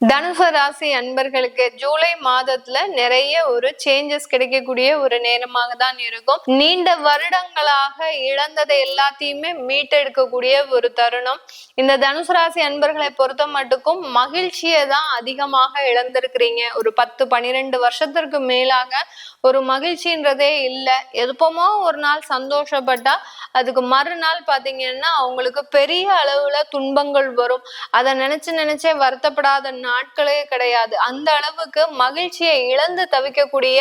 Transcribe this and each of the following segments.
தனுசு ராசி அன்பர்களுக்கு ஜூலை மாதத்துல நிறைய ஒரு சேஞ்சஸ் கிடைக்கக்கூடிய ஒரு நேரமாக தான் இருக்கும். நீண்ட வருடங்களாக இழந்ததை எல்லாத்தையுமே மீட்டெடுக்கக்கூடிய ஒரு தருணம். இந்த தனுசு ராசி அன்பர்களை பொறுத்த மட்டுக்கும் மகிழ்ச்சியை தான் அதிகமாக இழந்திருக்கிறீங்க. ஒரு பத்து பனிரெண்டு வருஷத்திற்கு மேலாக ஒரு மகிழ்ச்சின்றதே இல்லை. எப்பமோ ஒரு நாள் சந்தோஷப்பட்டா அதுக்கு மறுநாள் பாத்தீங்கன்னா அவங்களுக்கு பெரிய அளவுல துன்பங்கள் வரும். அதை நினைச்சு நினைச்சே வருத்தப்படாத நாட்களே கிடையாது. அந்த அளவுக்கு மகிழ்ச்சியை இழந்து தவிக்கக்கூடிய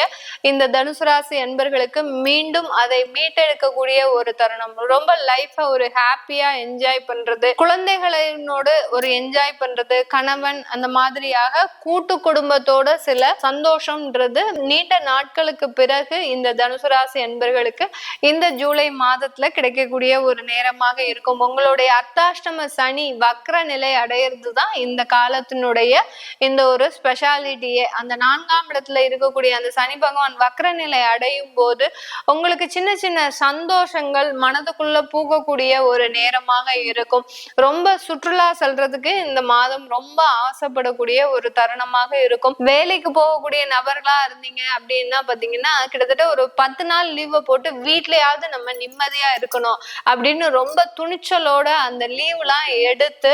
இந்த தனுசு ராசி அன்பர்களுக்கு மீண்டும் அதை மீட்டெடுக்கக்கூடிய ஒரு தருணம். ரொம்ப லைஃப ஒரு ஹாப்பியா என்ஜாய் பண்றது குழந்தைகளோடு ஒரு என்ஜாய் பண்றது கணவன் அந்த மாதிரியாக கூட்டு குடும்பத்தோட சில சந்தோஷம்ன்றது நீண்ட நாட்களுக்கு பிறகு இந்த தனுசு ராசி அன்பர்களுக்கு இந்த ஜூலை மாதத்துல கிடைக்கக்கூடிய ஒரு நேரமாக இருக்கும். உங்களுடைய அர்த்தாஷ்டம சனி வக்ர நிலை அடையிறது தான் இந்த காலத்தினுடைய இந்த ஒரு ஸ்பெஷாலிட்டியே அந்த நான்காம் இடத்துல இருக்கக்கூடிய அந்த சனி பகவான் வக்ர நிலை அடையும் போது உங்களுக்கு சின்ன சின்ன சந்தோஷங்கள் மனதுக்குள்ள பூக்கக்கூடிய ஒரு நேரமாக இருக்கும். ரொம்ப சுற்றுலா செல்றதுக்கு இந்த மாதம் ரொம்ப ஆசைப்படக்கூடிய ஒரு தருணமாக இருக்கும். வேலைக்கு போகக்கூடிய நபர்களா இருந்தீங்க அப்படின்னா பாத்தீங்கன்னா கிட்டத்தட்ட ஒரு பத்து நாள் லீவை போட்டு வீட்லயாவது நம்ம நிம்மதியா இருக்கணும் அப்படின்னு ரொம்ப துணிச்சலோட அந்த லீவ்லாம் எடுத்து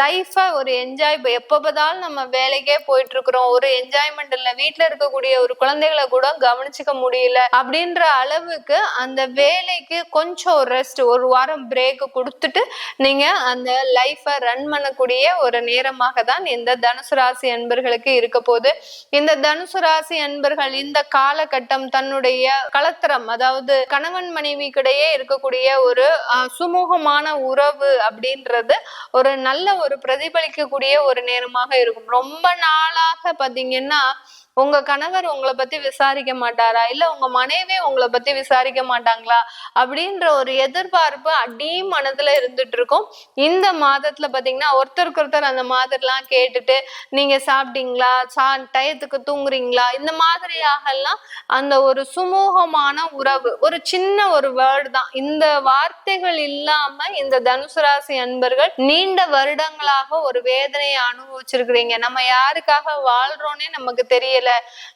லைஃபை ஒரு என்ஜாய் எப்போ பார்த்தாலும் நம்ம வேலைக்கே போயிட்டு இருக்கிறோம் ஒரு என்ஜாய்மெண்ட் இல்ல வீட்டுல இருக்கக்கூடிய ஒரு குழந்தைகளை கூட கவனிச்சுக்க முடியல அப்படின்ற அளவுக்கு அந்த வேலைக்கு கொஞ்சம் ஒரு ரெஸ்ட் ஒரு வாரம் பிரேக் கொடுத்துட்டு நீங்க அந்த லைஃபை ரன் பண்ணக்கூடிய ஒரு நேரமாக தான் இந்த தனுசு ராசி அன்பர்களுக்கு இருக்க போகுது. இந்த தனுசு ராசி அன்பர்கள் இந்த காலகட்டம் தன்னுடைய கலத்திரம் அதாவது கணவன் மனைவிக்கிடையே இருக்கக்கூடிய ஒரு சுமூகமான உறவு அப்படின்றது ஒரு நல்ல ஒரு பிரதிபலிக்கக்கூடிய ஒரு நேரமாக இருக்கும் ரொம்ப நாளாக பாத்தீங்கன்னா உங்க கணவர் உங்களை பத்தி விசாரிக்க மாட்டாரா? இல்ல உங்க மனைவி உங்களை பத்தி விசாரிக்க மாட்டாங்களா? அப்படின்ற ஒரு எதிர்பார்ப்பு அடி மனதுல இருந்துட்டு இருக்கும் இந்த மாதத்துல பாத்தீங்கன்னா ஒருத்தருக்கு ஒருத்தர் அந்த மாதிரிலாம் கேட்டுட்டு நீங்க சாப்பிட்டீங்களா? சா டயத்துக்கு தூங்குறீங்களா? இந்த மாதிரியாக எல்லாம் அந்த ஒரு சுமூகமான உறவு ஒரு சின்ன ஒரு வேர்டு தான். இந்த வார்த்தைகள் இல்லாம இந்த தனுசு ராசி அன்பர்கள் நீண்ட வருடங்களாக ஒரு வேதனையை அனுபவிச்சிருக்கிறீங்க. நம்ம யாருக்காக வாழ்றோன்னே நமக்கு தெரியல.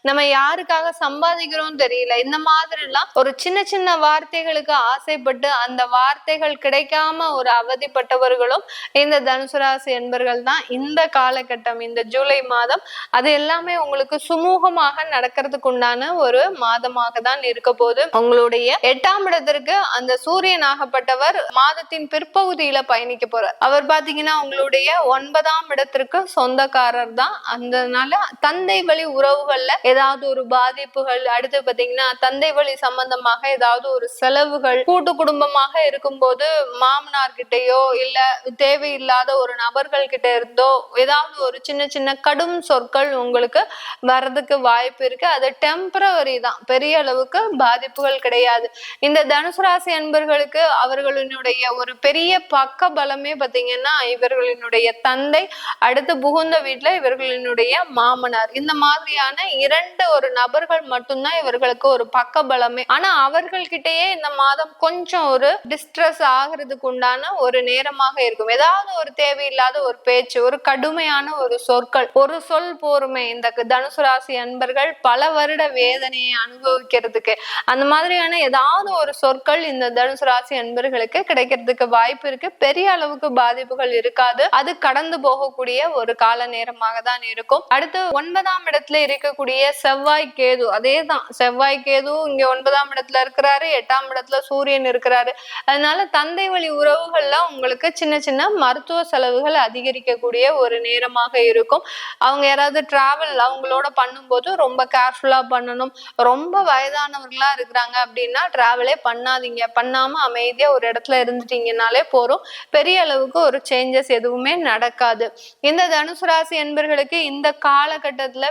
நம்ம யாருக்காக சம்பாதிக்கிறோம் தெரியல. இந்த மாதிரி எல்லாம் ஒரு சின்ன சின்ன வார்த்தைகளுக்கு ஆசைப்பட்டு அந்த வார்த்தைகள் கிடைக்காம ஒரு அவதிப்பட்டவர்களும் இந்த தனுசு ராசி என்பர்கள் தான் இந்த காலகட்டம் இந்த ஜூலை மாதம். அது எல்லாமே உங்களுக்கு சுமூகமாக நடக்கிறதுக்கு உண்டான ஒரு மாதமாக தான் இருக்க போது. உங்களுடைய எட்டாம் இடத்திற்கு அந்த சூரியன் ஆகப்பட்டவர் மாதத்தின் பிற்பகுதியில பயணிக்க போறார். அவர் பாத்தீங்கன்னா உங்களுடைய ஒன்பதாம் இடத்திற்கு சொந்தக்காரர் தான். அதனால தந்தை வழி உறவு உறவுகள்ல ஏதாவது ஒரு பாதிப்புகள் அடுத்து பாத்தீங்கன்னா தந்தை வழி சம்பந்தமாக ஏதாவது ஒரு செலவுகள் கூட்டு குடும்பமாக இருக்கும்போது மாமனார் கிட்டயோ இல்ல தேவையில்லாத ஒரு நபர்கள் கிட்ட இருந்தோ ஏதாவது ஒரு சின்ன சின்ன கடும் சொற்கள் உங்களுக்கு வர்றதுக்கு வாய்ப்பு இருக்கு. அது டெம்பரவரி தான். பெரிய அளவுக்கு பாதிப்புகள் கிடையாது. இந்த தனுசு ராசி அன்பர்களுக்கு அவர்களினுடைய ஒரு பெரிய பக்க பலமே பாத்தீங்கன்னா இவர்களினுடைய தந்தை அடுத்து புகுந்த வீட்டுல இவர்களினுடைய மாமனார். இந்த மாதிரியான இரண்டு ஒரு நபர்கள் மட்டும்தான் இவர்களுக்கு ஒரு பக்க பலமே ஆனா அவர்கள்கிட்டயே இந்த மாதம் கொஞ்சம் ஒரு டிஸ்ட்ரெஸ் ஆகிறதுக்கு உண்டான ஒரு நேரமாக இருக்கும். ஏதாவது ஒரு தேவையில்லாத ஒரு பேச்சு ஒரு கடுமையான ஒரு சொற்கள் ஒரு சொல் போருமே இந்த தனுசு ராசி அன்பர்கள் பல வருட வேதனையை அனுபவிக்கிறதுக்கு அந்த மாதிரியான ஏதாவது ஒரு சொற்கள் இந்த தனுசு ராசி அன்பர்களுக்கு கிடைக்கிறதுக்கு வாய்ப்பு இருக்கு. பெரிய அளவுக்கு பாதிப்புகள் இருக்காது. அது கடந்து போகக்கூடிய ஒரு கால நேரமாக தான் இருக்கும். அடுத்து ஒன்பதாம் இடத்துல இருக்கக்கூடிய செவ்வாய் கேது. அதே தான் செவ்வாய் கேது இங்க ஒன்பதாம் இடத்துல இருக்கிறாரு எட்டாம் இடத்துல சூரியன் இருக்கிறாரு. அதனால தந்தை வழி உறவுகள்ல உங்களுக்கு சின்ன சின்ன மருத்துவ செலவுகள் அதிகரிக்கக்கூடிய ஒரு நேரமாக இருக்கும். அவங்க யாராவது டிராவல் அவங்களோட பண்ணும்போது ரொம்ப கேர்ஃபுல்லா பண்ணணும். ரொம்ப வயதானவர்களா இருக்கிறாங்க அப்படின்னா டிராவலே பண்ணாதீங்க. பண்ணாம அமைதியா ஒரு இடத்துல இருந்துட்டீங்கனாலே போறோம் பெரிய அளவுக்கு ஒரு சேஞ்சஸ் எதுவுமே நடக்காது. இந்த தனுசு ராசி என்பர்களுக்கு இந்த காலகட்டத்துல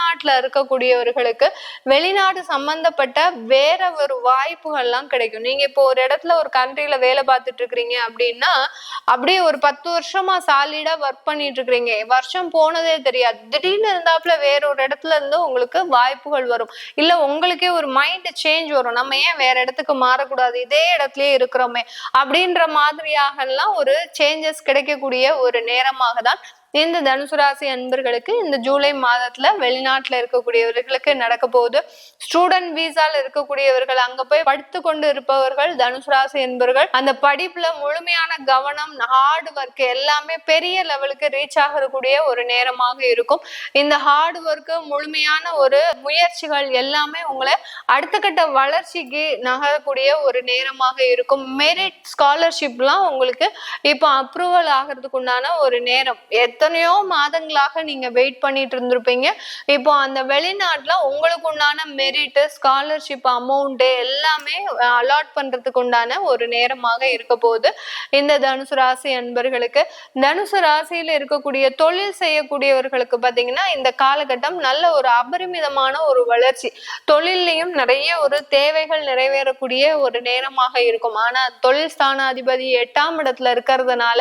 வெளிநாட்டுல இருக்கக்கூடியவர்களுக்கு வெளிநாடு சம்பந்தப்பட்ட வேற ஒரு வாய்ப்புகள்லாம் கிடைக்கும். நீங்க இப்போ ஒரு இடத்துல ஒரு கண்ட்ரில வேலை பார்த்துட்டு இருக்கிறீங்க அப்படின்னா அப்படியே ஒரு பத்து வருஷமா சாலிடா ஒர்க் பண்ணிட்டு இருக்கிறீங்க. வருஷம் போனதே தெரியாது. திடீர்னு இருந்தாப்புல வேற ஒரு இடத்துல இருந்து உங்களுக்கு வாய்ப்புகள் வரும். இல்ல உங்களுக்கே ஒரு மைண்ட் சேஞ்ச் வரும். நம்ம ஏன் வேற இடத்துக்கு மாறக்கூடாது? இதே இடத்துலயே இருக்கிறோமே. அப்படின்ற மாதிரியாக எல்லாம் ஒரு சேஞ்சஸ் கிடைக்கக்கூடிய ஒரு நேரமாக தான் இந்த தனுசு ராசி அன்பர்களுக்கு இந்த ஜூலை மாதத்துல வெளிநாட்டுல இருக்கக்கூடியவர்களுக்கு நடக்க போகுது. ஸ்டூடெண்ட் விசால இருக்கக்கூடியவர்கள் அங்க போய் படித்து கொண்டு இருப்பவர்கள் தனுசு ராசி என்பவர்கள் அந்த படிப்புல முழுமையான கவனம் ஹார்ட் ஒர்க் எல்லாமே பெரிய லெவலுக்கு ரீச் ஆகக்கூடிய ஒரு நேரமாக இருக்கும். இந்த ஹார்ட் ஒர்க்கு முழுமையான ஒரு முயற்சிகள் எல்லாமே உங்களை அடுத்த கட்ட வளர்ச்சிக்கு நகரக்கூடிய ஒரு நேரமாக இருக்கும். மெரிட் ஸ்காலர்ஷிப்லாம் உங்களுக்கு இப்போ அப்ரூவல் ஆகிறதுக்கு உண்டான ஒரு நேரம். எத்தனையோ மாதங்களாக நீங்க வெயிட் பண்ணிட்டு இருந்திருப்பீங்க. இப்போ அந்த வெளிநாட்டுல உங்களுக்கு உண்டான மெரிட் ஸ்காலர்ஷிப் அமௌண்ட் எல்லாமே அலாட் பண்றதுக்கு உண்டான ஒரு நேரமாக இருக்க போகுது. இந்த தனுசு ராசி அன்பர்களுக்கு தனுசு ராசியில இருக்கக்கூடிய தொழில் செய்யக்கூடியவர்களுக்கு பாத்தீங்கன்னா இந்த காலகட்டம் நல்ல ஒரு அபரிமிதமான ஒரு வளர்ச்சி. தொழிலையும் நிறைய ஒரு தேவைகள் நிறைவேறக்கூடிய ஒரு நேரமாக இருக்கும். ஆனா தொழில் ஸ்தானாதிபதி எட்டாம் இடத்துல இருக்கிறதுனால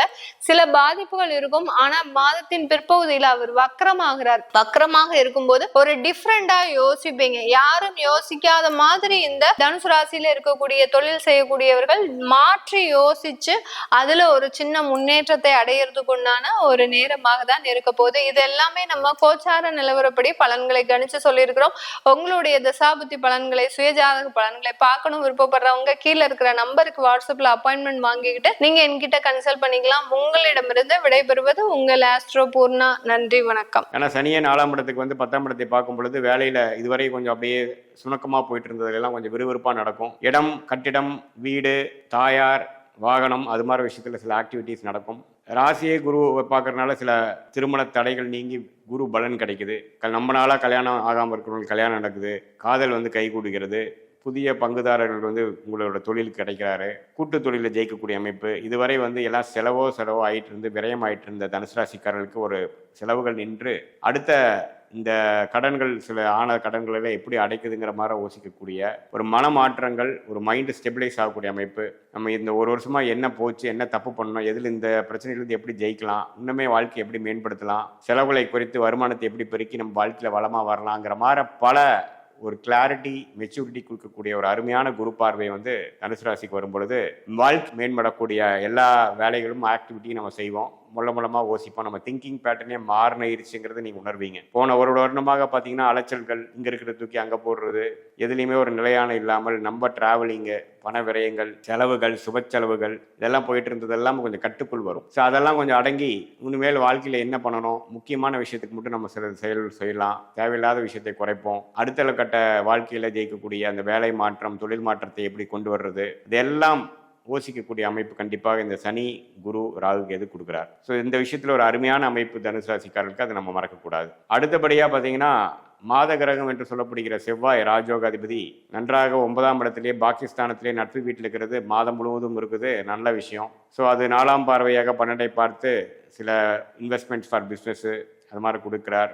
சில பாதிப்புகள் இருக்கும். ஆனா மாதத்தின் பிற்பகுதியில் அவர் வக்கரமாகிறார். வக்கரமாக இருக்கும்போது ஒரு டிஃப்ரெண்டா யோசிப்பீங்க. யாரும் யோசிக்காத மாதிரி இந்த தனுசு ராசியில இருக்கக்கூடிய தொழில் செய்யக்கூடியவர்கள் மாற்றி யோசிச்சு அதுல ஒரு சின்ன முன்னேற்றத்தை அடையிறதுக்கு உண்டான ஒரு நேரமாக தான் இருக்க போகுது. இது எல்லாமே நம்ம கோச்சார நிலவரப்படி பலன்களை கணிச்சு சொல்லியிருக்கிறோம். உங்களுடைய தசாபுத்தி பலன்களை சுயஜாதக பலன்களை பார்க்கணும் விருப்பப்படுறவங்க கீழே இருக்கிற நம்பருக்கு வாட்ஸ்அப்ல அப்பாயின்மெண்ட் வாங்கிக்கிட்டு நீங்க என்கிட்ட கன்சல்ட் பண்ணிக்கலாம். உங்களிடமிருந்து விடைபெறுவது உங்கள் ஆஸ்ட்ரோ பூர்ணா நன்றி வணக்கம். ஏன்னா சனியன் நாலாம் இடத்துக்கு வந்து பத்தாம் இடத்தை பார்க்கும் பொழுது வேலையில் இதுவரை கொஞ்சம் அப்படியே சுணக்கமாக போயிட்டு இருந்ததெல்லாம் கொஞ்சம் விறுவிறுப்பாக நடக்கும். இடம் கட்டிடம் வீடு தாயார் வாகனம் அது மாதிரி விஷயத்தில் சில ஆக்டிவிட்டீஸ் நடக்கும். ராசியே குரு பார்க்கறதுனால சில திருமண தடைகள் நீங்கி குரு பலன் கிடைக்குது. நம்ம நாளாக கல்யாணம் ஆகாமல் இருக்கிறவங்களுக்கு கல்யாணம் நடக்குது. காதல் வந்து கை கூடுகிறது. புதிய பங்குதாரர்கள் வந்து உங்களோட தொழில் கிடைக்கிறாரு. கூட்டு தொழிலில் ஜெயிக்கக்கூடிய அமைப்பு. இதுவரை வந்து எல்லாம் செலவோ செலவோ ஆயிட்டு இருந்து விரயம் ஆயிட்டு இருந்த தனுசு ராசிக்காரர்களுக்கு ஒரு செலவுகள் நின்று அடுத்த இந்த கடன்கள் சில ஆன கடன்களை எப்படி அடைக்குதுங்கிற மாதிரி யோசிக்கக்கூடிய ஒரு மனமாற்றங்கள் ஒரு மைண்டு ஸ்டெபிலைஸ் ஆகக்கூடிய அமைப்பு. நம்ம இந்த ஒரு வருஷமா என்ன போச்சு என்ன தப்பு பண்ணோம் எதில் இந்த பிரச்சனையிலிருந்து எப்படி ஜெயிக்கலாம் இன்னுமே வாழ்க்கையை எப்படி மேம்படுத்தலாம் செலவுகளை குறைத்து வருமானத்தை எப்படி பெருக்கி நம்ம வாழ்க்கையில் வளமாக வரலாங்கிற மாதிரி பல ஒரு கிளாரிட்டி மெச்சூரிட்டி கொடுக்கக்கூடிய ஒரு அருமையான குரு பார்வை வந்து தனுசு ராசிக்கு வரும் பொழுது வாழ்க்கை மேம்படக்கூடிய எல்லா வேலைகளும் ஆக்டிவிட்டியும் நம்ம செய்வோம். முள்ள மூலமாக யோசிப்போம். நம்ம திங்கிங் பேட்டர்னே மாறினிருச்சுங்கிறத நீங்கள் உணர்வீங்க. போன ஒரு வருடமாக பார்த்தீங்கன்னா அலைச்சல்கள் இங்கே இருக்கிற தூக்கி அங்கே போடுறது எதுலேயுமே ஒரு நிலையான இல்லாமல் நம்ம டிராவலிங்கு பண விரயங்கள் செலவுகள் சுப செலவுகள் இதெல்லாம் போயிட்டு இருந்ததெல்லாம் கொஞ்சம் கட்டுக்குள் வரும். ஸோ அதெல்லாம் கொஞ்சம் அடங்கி இனிமேல் வாழ்க்கையில் என்ன பண்ணணும்? முக்கியமான விஷயத்துக்கு மட்டும் நம்ம சில செயல் செய்யலாம். தேவையில்லாத விஷயத்தை குறைப்போம். அடுத்த கட்ட வாழ்க்கையில் ஜெயிக்கக்கூடிய அந்த வேலை மாற்றம் தொழில் மாற்றத்தை எப்படி கொண்டு வர்றது? இதெல்லாம் யோசிக்கக்கூடிய அமைப்பு கண்டிப்பாக இந்த சனி குரு ராகுக்கு எது கொடுக்குறார். ஸோ இந்த விஷயத்தில் ஒரு அருமையான அமைப்பு தனுசு ராசிக்காரர்களுக்கு அதை நம்ம மறக்கக்கூடாது. அடுத்தபடியாக பார்த்தீங்கன்னா மாத கிரகம் என்று சொல்லப்படுகிற செவ்வாய் ராஜோகாதிபதி நன்றாக ஒன்பதாம் இடத்திலே பாகிஸ்தானத்திலே நட்பு வீட்டில் இருக்கிறது மாதம் முழுவதும் இருக்குது. நல்ல விஷயம். ஸோ அது நாலாம் பார்வையாக பன்னெண்டை பார்த்து சில இன்வெஸ்ட்மெண்ட்ஸ் ஃபார் பிஸ்னஸ்ஸு அது மாதிரி கொடுக்குறார்.